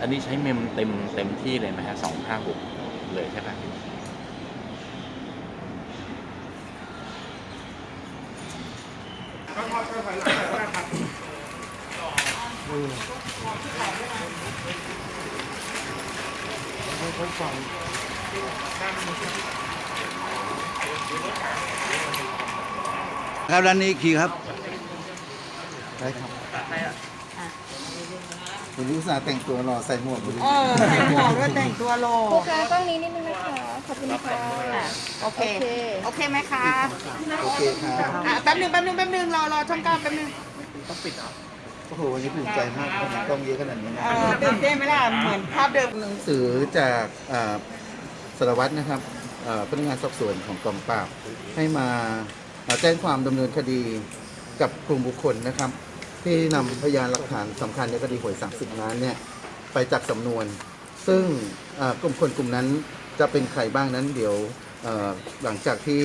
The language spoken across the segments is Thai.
อันนี้ใช้เมมเต็มเต็มที่เลยไหมฮะสองห้าหกเลยใช่ปะครับด้านนี้อีกทีครับได้ครับ วันนี้อุตส่าห์แต่งตัวหล่อใส่หมวกพอดีเออใส่หมวกด้วยแต่งตัวโลครูคะกล้องนี้นิดนึงนะคะ ขอบคุณค่ะโอเค โอเคโอเคไหมคะโอเคครับ อะแป๊บหนึงแป๊บหนึงแป๊บหนึงรอรอช่องเก้าแป๊บหนึงโอ้โหวันนี้ภูมิใจมากทำไมกล้องเยอะขนาดนี้นะเออตื่นเต้นไหมล่ะเหมือนภาพเดิมหนังสือจากอ่าสารวัตรนะครับอ่าพนักงานสอบสวนของกองปราบให้มาอ่าแจ้งความดำเนินคดีกับกลุ่มบุคคลนะครับ ที่นำพยานหลักฐานสำคัญในคดีหวย 30 ล้านเนี่ยไปจากสำนวน ซึ่งอ่ากลุ่มคนกลุ่มนั้นจะเป็นใครบ้างนั้นเดี๋ยวเอ่อหลังจากที่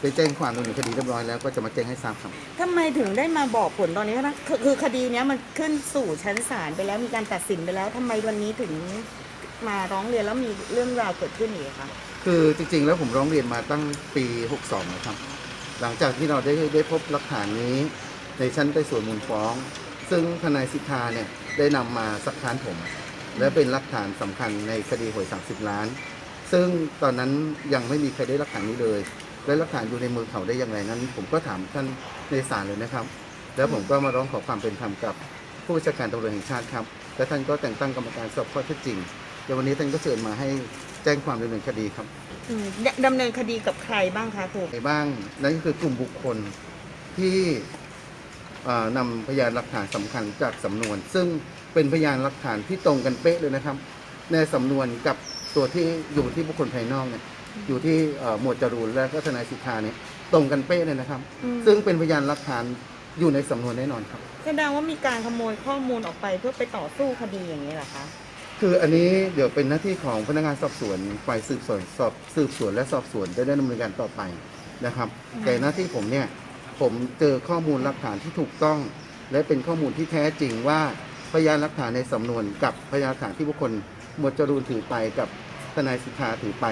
ได้แจ้งความดำเนินคดีเรียบร้อยแล้วก็จะมาแจ้งให้ทราบครับ ทำไมถึงได้มาบอกผลตอนนี้นะคือคือคดีเนี้ยมันขึ้นสู่ชั้นศาลไปแล้วมีการตัดสินไปแล้วทำไมวันนี้ถึงมาร้องเรียนแล้วมีเรื่องราวเกิดขึ้นอีกอะคะคือจริง ๆ แล้วผมร้องเรียนมาตั้งปี 62นะครับ หลังจากที่เราได้ได้พบหลักฐานนี้ ในชั้นไต่สวนมูลฟ้อง ซึ่งทนายสิทธาเนี่ยได้นำมาสักค้านผม และเป็นหลักฐานสำคัญในคดีหวย 30 ล้าน ซึ่งตอนนั้นยังไม่มีใครได้หลักฐานนี้เลย และหลักฐานอยู่ในมือเขาได้อย่างไรนั้น ผมก็ถามท่านในศาลเลยนะครับ แล้วผมก็มาร้องขอความเป็นธรรมกับผู้บัญชาการตำรวจแห่งชาติครับ และท่านก็แต่งตั้งกรรมการสอบข้อเท็จจริงเดี๋ยววันนี้ท่านก็เชิญมาให้แจ้งความดำเนินคดีครับ อืมดดำเนินคดีกับใครบ้างคะครู ใครบ้างนั่นก็คือกลุ่มบุคคลที่เอ่อ นำพยานหลักฐานสำคัญจากสำนวน ซึ่งเป็นพยานหลักฐานที่ตรงกันเป๊ะเลยนะครับ ในสำนวนกับตัวที่อยู่ที่บุคคลภายนอกเนี่ยอยู่ที่เอ่อหมวดจรูนและก็ทนายสิทธาเนี่ยตรงกันเป๊ะเลยนะครับอืมซึ่งเป็นพยานหลักฐานอยู่ในสำนวนแน่นอนครับแสดงว่ามีการขโมยข้อมูลออกไปเพื่อไปต่อสู้คดีอย่างนี้เหรอคะคืออันนี้เดี๋ยวเป็นหน้าที่ของพนักงานสอบสวนฝ่ายสืบสวนสอบสืบสวนและสอบสวนได้ดำเนินการต่อไปนะครับ แต่หน้าที่ผมเนี่ย ผมเจอข้อมูลหลักฐานที่ถูกต้อง และเป็นข้อมูลที่แท้จริงว่าพยานหลักฐานในสำนวน กับพยานหลักฐานที่บุคคลหมวดจรูนถือไปกับทนายสิทธาถือไป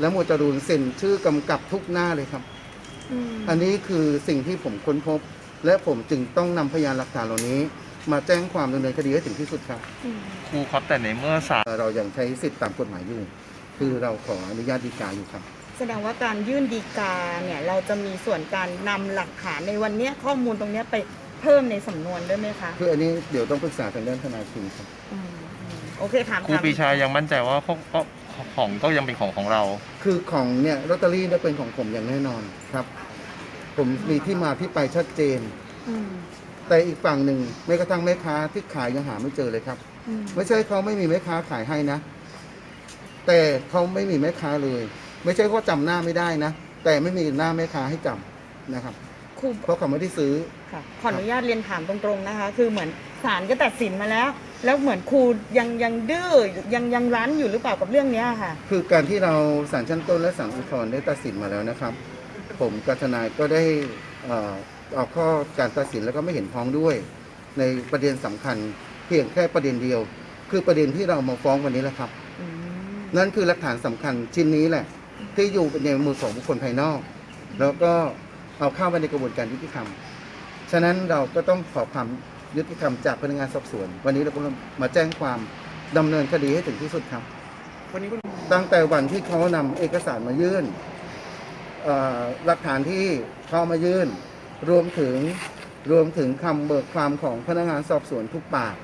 และหมวดจรูนเซ็นชื่อกำกับทุกหน้าเลยครับ อันนี้คือสิ่งที่ผมค้นพบ และผมจึงต้องนำพยานหลักฐานเหล่านี้ มาแจ้งความดำเนินคดีให้ถึงที่สุดครับครูครับแต่ในเมื่อศาลเรายังใช้สิทธิตามกฎหมายอยู่ คือเราขออนุญาตดีกาอยู่ครับ แสดงว่าการยื่นดีกาเนี่ยเราจะมีส่วนการนำหลักฐานในวันเนี้ยข้อมูลตรงเนี้ยไปเพิ่มในสำนวนด้วยไหมคะคืออันนี้เดี๋ยวต้องปรึกษาทางด้านทนายคุณครับ อืมอืมโอเคถามครูถาม ปรีชายังมั่นใจว่าของก็ของก็ยังเป็นของของเรา คือของเนี่ยลอตเตอรี่เนี่ยเป็นของผมอย่างแน่นอนครับ ผมมีที่มาที่ไปชัดเจน อืมแต่อีกฝั่งหนึ่งแม้กระทั่งแม่ค้าที่ขายยังหาไม่เจอเลยครับ อืมไม่ใช่เขาไม่มีแม่ค้าขายให้นะ แต่เขาไม่มีแม่ค้าเลย ไม่ใช่ว่าจำหน้าไม่ได้นะ แต่ไม่มีหน้าแม่ค้าให้จำนะครับครูเพราะเขาไม่ได้ซื้อค่ะขออนุญาตเรียนถามตรงๆนะคะ คือเหมือนศาลก็ตัดสินมาแล้ว แล้วเหมือนครูยังยังดื้อยังยังรั้นอยู่หรือเปล่ากับเรื่องเนี้ยค่ะ คือการที่เราศาลชั้นต้นและศาลอุทธรณ์ได้ตัดสินมาแล้วนะครับ ผมกับทนายก็ได้เอ่อเอาข้อการตัดสินแล้วก็ไม่เห็นพ้องด้วย ในประเด็นสำคัญเพียงแค่ประเด็นเดียว คือประเด็นที่เรามาฟ้องวันนี้แหละครับอืมนั่นคือหลักฐานสำคัญชิ้นนี้แหละ ที่อยู่ในมือของบุคคลภายนอก แล้วก็เอาเข้าไปในกระบวนการยุติธรรม ฉะนั้นเราก็ต้องขอความยุติธรรมจากพนักงานสอบสวน วันนี้เราก็มาแจ้งความดำเนินคดีให้ถึงที่สุดครับ วันนี้คุณตั้งแต่วันที่เขานำเอกสารมายื่นเอ่อหลักฐานที่เขามายื่น รวมถึงรวมถึงคำเบิกความของพนักงานสอบสวนทุกปาก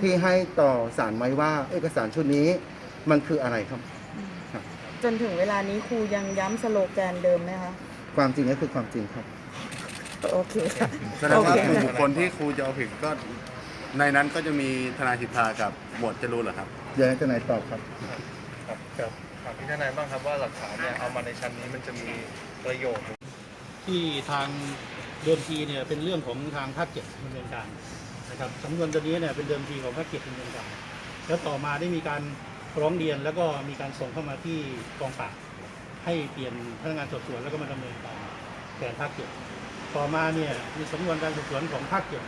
ที่ให้ต่อสารไว้ว่าเอกสารชุดนี้มันคืออะไรครับ จนถึงเวลานี้ครูยังย้ำสโลแกนเดิมไหมคะความจริงก็คือความจริงครับ โอเคค่ะ แสดงว่าโอเค กลุ่มบุคคลที่ครูจะเอาผิดก็ในนั้นก็จะมีทนายสิทธากับหมวดจรูนเหรอครับ เดี๋ยวให้ทนายตอบครับ ครับครับถามพี่ทนายบ้างครับว่าหลักฐานเนี่ยเอามาในชั้นนี้มันจะมีประโยชน์ ที่ทางเดิมทีเนี่ยเป็นเรื่องของทางภาคเจ็ดดำเนินการนะครับสำนวนตัวนี้เนี่ยเป็นเดิมทีของภาคเจ็ดดำเนินการแล้วต่อมาได้มีการ ร้องเรียนแล้วก็มีการส่งเข้ามาที่กองปราบให้เปลี่ยนพนักงานสอบสวนแล้วก็มาดำเนินการแทนภาคเจ็ดต่อมาเนี่ยมีสำนวนการสืบสวนของภาคเจ็ด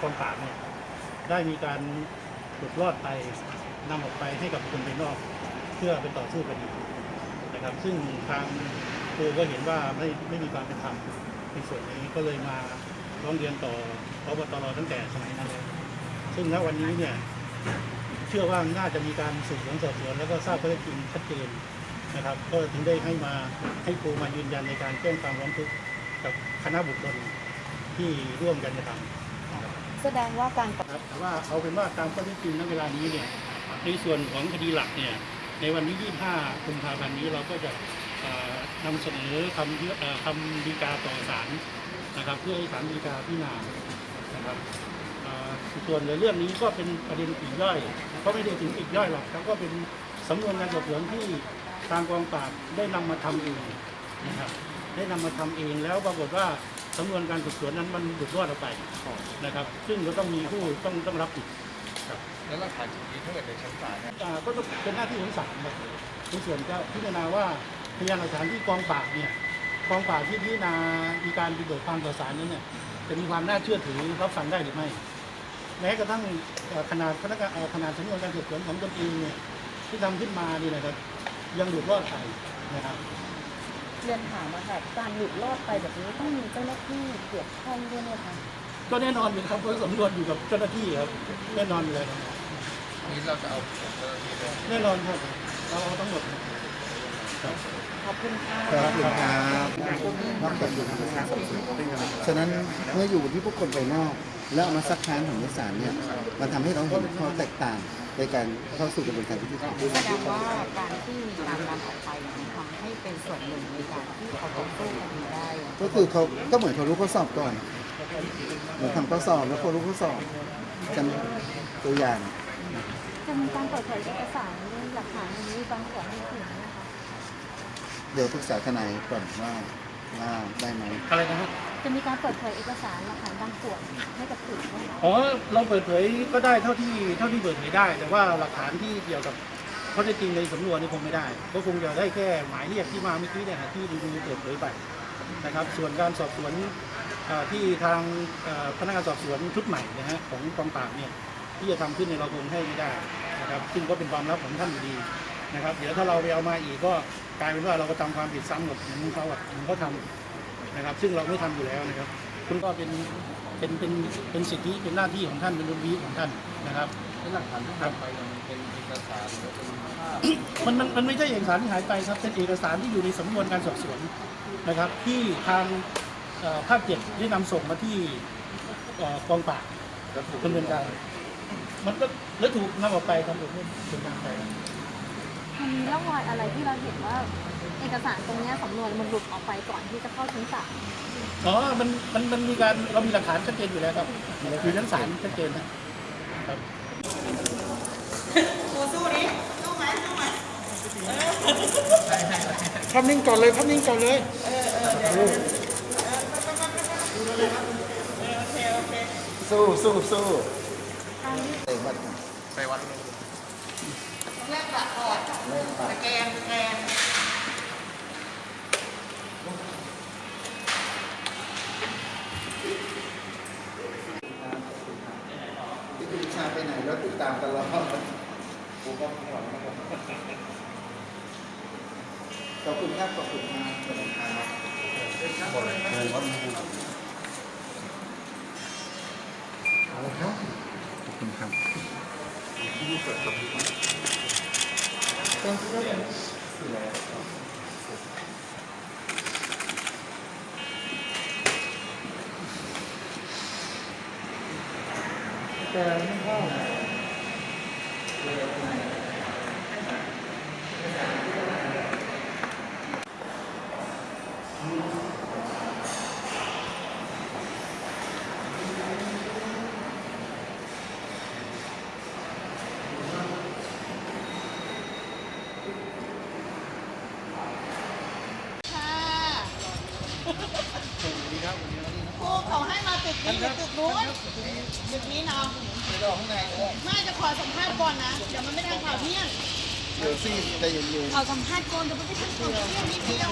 กองปราบเนี่ยได้มีการหลุดรอดไปนำออกไปให้กับคนภายนอก เพื่อไปต่อสู้คดีนะครับ ซึ่งทางครูก็เห็นว่าไม่ไม่มีความเป็นธรรมในส่วนนี้ก็เลยมาร้องเรียนต่อพบตรตั้งแต่สมัยนั้นแล้วซึ่งณวันนี้เนี่ย เชื่อว่าน่าจะมีการสืบสวนสอบสวนแล้วก็ทราบข้อเท็จจริงชัดเจนนะครับ ก็ถึงได้ให้มาให้ครูมายืนยันในการแจ้งความร้องทุกข์กับคณะบุคคลที่ร่วมกันกระทำแสดงว่าการครับแต่ว่าเอาเป็นว่าตามข้อเท็จจริงณเวลานี้เนี่ยในส่วนของคดีหลักเนี่ยในวันที่ 25 กุมภาพันธ์นี้เราก็จะเอ่อนำเสนอคำเยเอ่อคำดีกาต่อศาลนะครับ เพื่อให้ศาลฎีกาพิจารณานะครับเอ่อ ส่วนในเรื่องนี้ก็เป็นประเด็นปลีกย่อยก็ไม่ได้ถึงปลีกย่อยหรอกครับก็เป็นสำนวนการสอบสวนที่ทางกองปราบได้นำมาทำเองนะครับได้นำมาทำเองแล้วปรากฏว่าสำนวนการสืบสวนนั้นมันหลุดรอดออกไปนะครับ ซึ่งก็ต้องมีผู้ต้องต้องรับผิดแล้วหลักฐานชิ้นนี้ถ้าเกิดในชั้นศาลเนี่ยอ่าก็ต้องเป็นหน้าที่ของศาลครับในส่วนจะพิจารณาว่าพยานหลักฐานที่กองปราบเนี่ยกองปราบที่พิจารณามีการไปเบิกความต่อศาลนั้นเนี่ยจะมีความน่าเชื่อถือรับฟังได้หรือไม่ แม้กระทั่งเอ่อขนาดพนักงานเอ่อขนาดสำนวนการสืบสวนของตนเองเนี่ยที่ทำขึ้นมานี่นะครับ ยังหลุดรอดไปนะครับเรียนถามมาค่ะการหลุดรอดไปแบบนี้ต้องมีเจ้าหน้าที่เกี่ยวข้องด้วยไหมคะก็แน่นอนอยู่ครับเพราะสำนวนอยู่กับเจ้าหน้าที่ครับแน่นอนอยู่เลยครับนี้เราจะเอาเจ้าหน้าที่ด้วยแน่นอนครับเราเอาทั้งหมดครับขอบคุณค่ะขอบคุณครับนอกจากอยู่ในการสอบสวนฉะนั้นเมื่ออยู่ที่ผู้คนภายนอก แล้วเอามาซักค้านของศาลเนี่ยมันทำให้เราเห็นข้อแตกต่างในการเข้าสู่กระบวนการยุติธรรม แสดงว่าการที่มีการนำออกไปเนี่ยมันทำให้เป็นส่วนหนึ่งในการที่เขาต่อสู้คดีได้ ก็คือเขาก็เหมือนเขารู้ข้อสอบก่อนเหมือนทำข้อสอบแล้วเขารู้ข้อสอบกันตัวอย่าง จะมีการเปิดเผยเอกสารหลักฐานอันนี้บางส่วนให้ถึงนะคะ เดี๋ยวปรึกษาทนายก่อนว่าว่าได้ไหมอะไรนะครับ จะมีการเปิดเผยเอกสารหลักฐานบางส่วนให้กับสื่อไหมคะอ๋อเราเปิดเผยก็ได้เท่าที่เท่าที่เปิดเผยได้ แต่ว่าหลักฐานที่เกี่ยวกับข้อเท็จจริงในสำนวนนี่คงไม่ได้ ก็คงจะได้แค่หมายเรียกที่มาเมื่อกี้เนี่ยที่ดูเปิดเผยไปนะครับ ส่วนการสอบสวนเอ่อที่ทางเอ่อพนักงานสอบสวนชุดใหม่นะฮะของกองปราบเนี่ยที่จะทำขึ้นในยเราคงให้ไม่ได้นะครับซึ่งก็เป็นความลับของท่านอยู่ดีนะครับ เดี๋ยวถ้าเราไปเอามาอีกก็กลายเป็นว่าเราก็ทำความผิดซ้ำกับเหมือนเขาอะเหมือนเขาทำ นะครับ ซึ่งเราไม่ทำอยู่แล้วนะครับ คุณก็เป็นเป็นเป็นเป็นสิทธิเป็นหน้าที่ของท่านเป็นดุลพินิจของท่านนะครับหลักฐานที่ทำไปเนี่ยมันเป็นเอกสารหรือเป็นภาพมันมันมันไม่ใช่เอกสารที่หายไปครับเป็นเอกสารที่อยู่ในสำนวนการสอบสวนนะครับ ที่ทางเอ่อภาคเจ็ดได้นำส่งมาที่เอ่อกองปราบดำเนินการมันก็แล้วถูกนำออกไปครับถูกถูกนำออกไปมันมีร่องรอยอะไรที่เราเห็นว่า เอกสารตรงเนี้ยสำนวนมันหลุดออกไปก่อนที่จะเข้าชั้นศาลอ๋อมันมันมันมีการเรามีหลักฐานชัดเจนอยู่แล้วครับอยู่ชั้นศาลชัดเจนนะครับภาพนิ่งก่อนเลยภาพนิ่งก่อนเลยสู้สู้สู้เตะบัตรไปวัดที่คุณชา ไปไหนแล้วติดตามตลอดผมก็ข้างหลังนะครับขอบคุณครับขอบคุณครับขอบคุณครับเอาละครับขอบคุณครับต้องคิดว่าเป็น แต่ไม่เข้า ครูเขาให้มาตึกนี้หรือตึกนู้นตึกนี้เนาะไม่จะขอสัมภาษณ์ ก่อนนะ เดี๋ยวมันไม่ได้ข่าวเที่ยงเดี๋ยวซี่ใจเย็นขอสัมภาษณ์ก่อนเดี๋ยวมันไม่ได้ข่าวเที่ยงนิดเดียว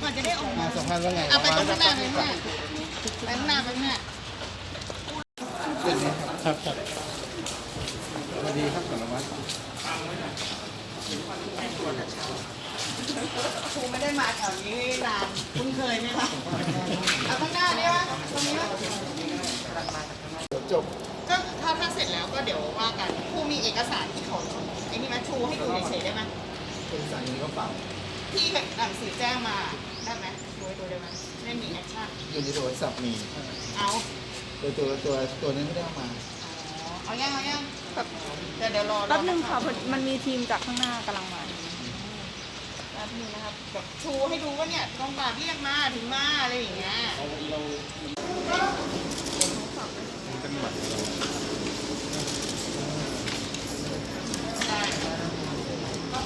ก่อนจะได้ออกๆมามาสัมภาษณ์ว่าไงเอาไปตรงข้างหน้าไปข้างหน้าไปข้างหน้าไปข้างหน้า ครับครับดีครับสารวัตรครูไม่ได้มาแถวนี้นานคุ้นเคยไหมคะเอาข้างหน้าได้ไหมตรงนี้ไหมเดี๋ยวจบก็ ถ้าถ้าเสร็จแล้วก็เดี๋ยวว่ากันครูมีเอกสารที่เขาไอ้นี่ไหมชูให้ดูเฉยๆได้ไหมเป็นสายนี้ก็เปล่าที่แบบหนังสือแจ้งมาได้ไหมดูให้ดูได้ไหมไม่มีแอคชั่นอยู่ในโทรศัพท์มีเอาตัวตัวตัวตัวนี้ไม่ได้เอามาอ๋อเอายังเอายังเดี๋ยวเดี๋ยวรอแป๊บนึงค่ะพอดีมันมีทีมจากข้างหน้ากำลังมาแป๊บนึงนะครับแบบชูให้ดูว่าเนี่ยกองปราบเรียกมาถึงมาอะไรอย่างเงี้ยเดี๋ยวเดี๋ยวเดี๋ยวนี่นี่นี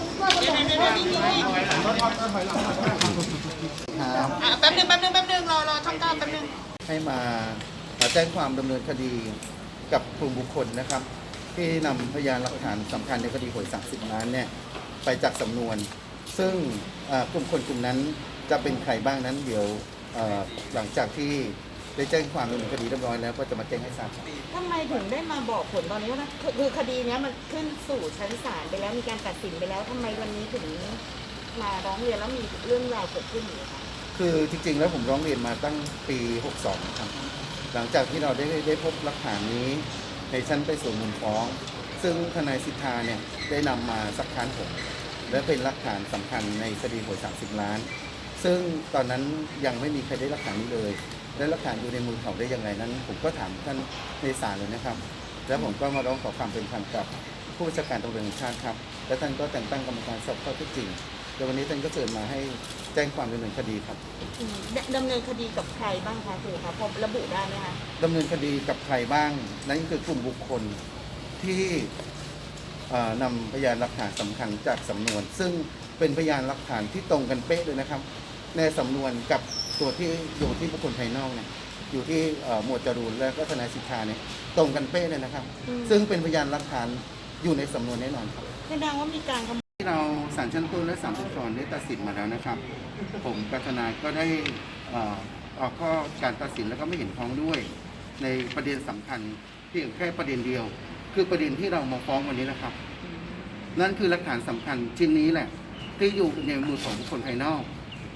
่ ครับอะแป๊บนึงแป๊บนึงแป๊บนึงรอรอช่องเก้าแป๊บนึงให้มาแจ้งความดำเนินคดีกับกลุ่มบุคคลนะครับ ที่นำพยานหลักฐานสำคัญในคดีหวย30ล้านเนี่ยไปจากสำนวน ซึ่งเอ่อกลุ่มคนกลุ่มนั้นจะเป็นใครบ้างนั้นเดี๋ยวเอ่อหลังจากที่ ได้แจ้งความดำเนินคดีเรียบร้อยแล้วก็จะมาแจ้งให้ทราบครับทำไมถึงได้มาบอกผลตอนนี้ว่านะคือคือคดีเนี้ยมันขึ้นสู่ชั้นศาลไปแล้วมีการตัดสินไปแล้วทำไมวันนี้ถึงมาร้องเรียนแล้วมีเรื่องราวเกิดขึ้นอยู่คะคือจริง ๆ แล้วผมร้องเรียนมาตั้งปี 62 ครับ หลังจากที่เราได้ได้พบหลักฐานนี้ ในชั้นไต่สวนมูลฟ้อง ซึ่งทนายสิทธาเนี่ยได้นำมาสักค้านผมและเป็นหลักฐานสำคัญในคดีหวย30 ล้าน ซึ่งตอนนั้นยังไม่มีใครได้หลักฐานนี้เลย และหลักฐานอยู่ในมือเขาได้ยังไงนั้น ผมก็ถามท่านในศาลเลยนะครับ แล้วผมก็มาร้องขอความเป็นธรรมกับผู้บัญชาการตำรวจแห่งชาติครับ และท่านก็แต่งตั้งกรรมการสอบข้อเท็จจริงเดี๋ยววันนี้ท่านก็เชิญมาให้แจ้งความดำเนินคดีครับอืมดดำเนินคดีกับใครบ้างคะครูคะพอระบุได้ไหมคะดำเนินคดีกับใครบ้าง นั่นคือกลุ่มบุคคลที่เอ่อนำพยานหลักฐานสำคัญจากสำนวน ซึ่งเป็นพยานหลักฐานที่ตรงกันเป๊ะเลยนะครับ ในสำนวนกับ ตัวที่อยู่ที่บุคคลภายนอกเนี่ยอยู่ที่เอ่อหมวดจรูนและก็ทนายสิทธาเนี่ยตรงกันเป๊ะเลยนะครับ ซึ่งเป็นพยานหลักฐานอยู่ในสำนวนแน่นอนครับแสดงว่ามีการขโมยที่เราศาลชั้นต้นและศาลอุทธรณ์ได้ตัดสินมาแล้วนะครับ ผมกับทนายก็ได้เอ่อออกข้อการตัดสินแล้วก็ไม่เห็นพ้องด้วย ในประเด็นสำคัญเพียงแค่ประเด็นเดียว คือประเด็นที่เรามาฟ้องวันนี้นะครับ นั่นคือหลักฐานสำคัญชิ้นนี้แหละที่อยู่ในมือของบุคคลภายนอก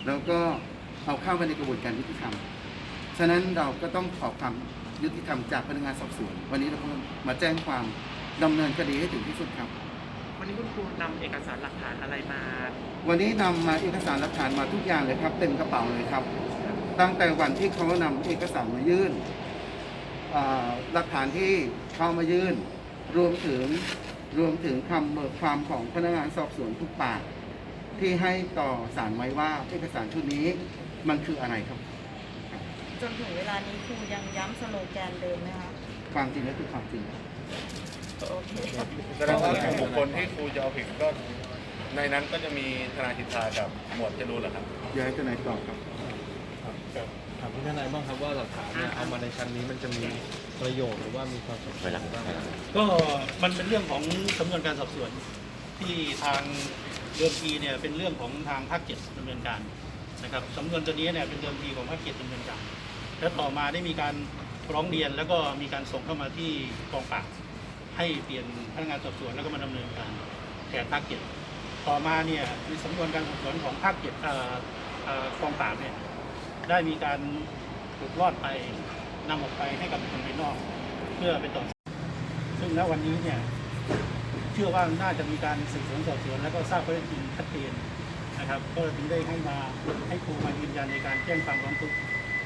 แล้วก็ เอาเข้าไปในกระบวนการยุติธรรม ฉะนั้นเราก็ต้องขอความยุติธรรมจากพนักงานสอบสวน วันนี้เราก็มาแจ้งความดำเนินคดีให้ถึงที่สุดครับ วันนี้คุณครูนำเอกสารหลักฐานอะไรมา วันนี้นำมาเอกสารหลักฐานมาทุกอย่างเลยครับ เต็มกระเป๋าเลยครับ ตั้งแต่วันที่เขานำเอกสารมายื่นอ่าหลักฐานที่เข้ามายื่น รวมถึงรวมถึงคำเบิกความของพนักงานสอบสวนทุกปาก ที่ให้ต่อสารไว้ว่าเอกสารชุดนี้ มันคืออะไรครับ จนถึงเวลานี้ครูยังย้ำสโลแกนเดิมไหมคะ ความจริงก็คือความจริงโอเคแสดงว่ากลุ่มบุคคลที่ครูจะเอาผิดก็ ในนั้นก็จะมีทนายสิทธากับหมวดจรูนเหรอครับ เดี๋ยวให้ทนายตอบครับ ถามพี่ทนายบ้างครับว่าหลักฐานเนี่ยเอามาในชั้นนี้มันจะมีประโยชน์หรือว่ามีความสำคัญบ้างก็มันเป็นเรื่องของสำนวนการสอบสวน ที่ทางเดิมทีเนี่ยเป็นเรื่องของทางภาคเจ็ดดำเนินการ นะครับสำนวนตัวนี้เนี่ยเป็นเดิมทีของภาคเจ็ดดำเนินการแล้วต่อมาได้มีการร้องเรียนแล้วก็มีการส่งเข้ามาที่กองปราบให้เปลี่ยนพนักงานสอบสวนแล้วก็มาดำเนินการแทนภาคเจ็ดต่อมาเนี่ยมีสำนวนการสอบสวนของภาคเจ็ดกองปราบเนี่ยได้มีการหลุดรอดไปนำออกไปให้กับคนภายนอก เพื่อไปต่อซึ่งณวันนี้เนี่ยเชื่อว่าน่าจะมีการสืบสวนสอบสวนแล้วก็ทราบข้อเท็จจริงชัดเจน นะครับก็ถึงได้ให้มาให้ครูมายืนยันในการแจ้งความร้องทุกข์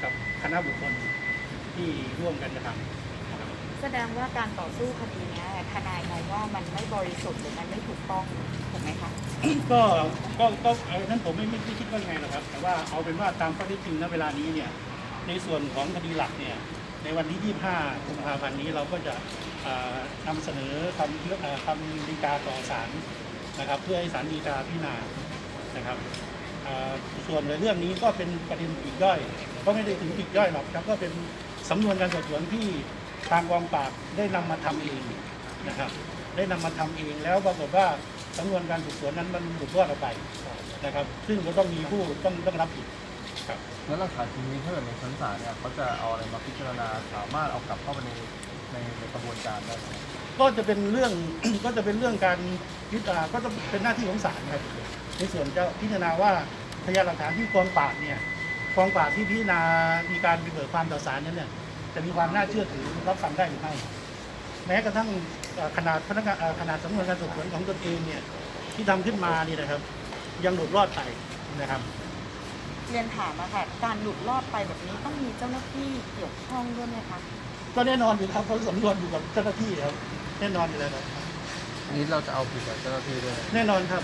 กับคณะบุคคลที่ร่วมกันกระทำแสดงว่าการต่อสู้คดีเนี้ยทนายมองว่ามันไม่บริสุทธิ์หรือมันไม่ถูกต้องถูกไหมคะก็ก็ก็เออนั้นผมไม่ไม่ไม่คิดว่ายังไงหรอกครับ แต่ว่าเอาเป็นว่าตามข้อเท็จจริงณเวลานี้เนี่ยในส่วนของคดีหลักเนี่ยในวันที่ 25 กุมภาพันธ์นี้เราก็จะอ่านำเสนอคำเอ่อคำฎีกาต่อศาลนะครับ เพื่อให้ศาลฎีกาพิจารณา นะครับอ่าส่วนในเรื่องนี้ก็เป็นประเด็นปลีกย่อยก็ไม่ได้ถึงปลีกย่อยหรอกครับก็เป็นสำนวนการสอบสวนที่ทางกองปราบได้นำมาทำเองนะครับ ได้นำมาทำเองแล้วปรากฏว่าสำนวนการสืบสวนนั้นมันหลุดรอดออกไปนะครับ ซึ่งก็ต้องมีผู้ต้องต้องรับผิดครับแล้วหลักฐานชิ้นนี้ถ้าเกิดในชั้นศาลเนี่ยเขาจะเอาอะไรมาพิจารณาสามารถเอากลับเข้าไปในในในกระบวนการได้ไหมก็จะเป็นเรื่องก็จะเป็นเรื่องการยึดอ่าก็จะเป็นหน้าที่ของศาลครับ ในส่วนจะพิจารณาว่าพยานหลักฐานที่กองปราบเนี่ยกองปราบที่พิจารณามีการเบิกความต่อศาลนั้นเนี่ยจะมีความน่าเชื่อถือรับฟังได้หรือไม่แม้กระทั่งเอ่อขนาดพนักงานเอ่อขนาดสำนวนการสอบสวนของตนเองเนี่ยที่ทำขึ้นมานี่นะครับ ยังหลุดรอดไปนะครับ เรียนถามอะค่ะการหลุดรอดไปแบบนี้ต้องมีเจ้าหน้าที่เกี่ยวข้องด้วยไหมคะก็แน่นอนอยู่ครับเพราะสำนวนอยู่กับเจ้าหน้าที่ครับแน่นอนอยู่แล้วครับนี้เราจะเอาผิดกับเจ้าหน้าที่ด้วยแน่นอนครับ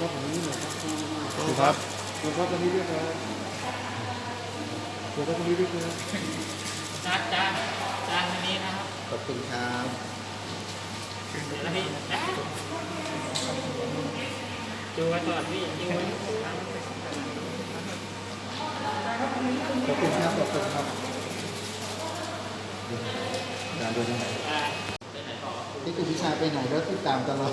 ครับตรงนี้หน่อยครับดูครับดูครับตรงนี้ด้วยครับดูครับตรงนี้ด้วยครับจานจานจานอันนี้นะครับ ขอบคุณครับแล้วพี่ดูไว้ก่อนพี่ดูไว้ขอบคุณครับขอบคุณครับอาจารย์ดูที่ไหนนี่คือวิชาไปไหนก็ติดตามตลอด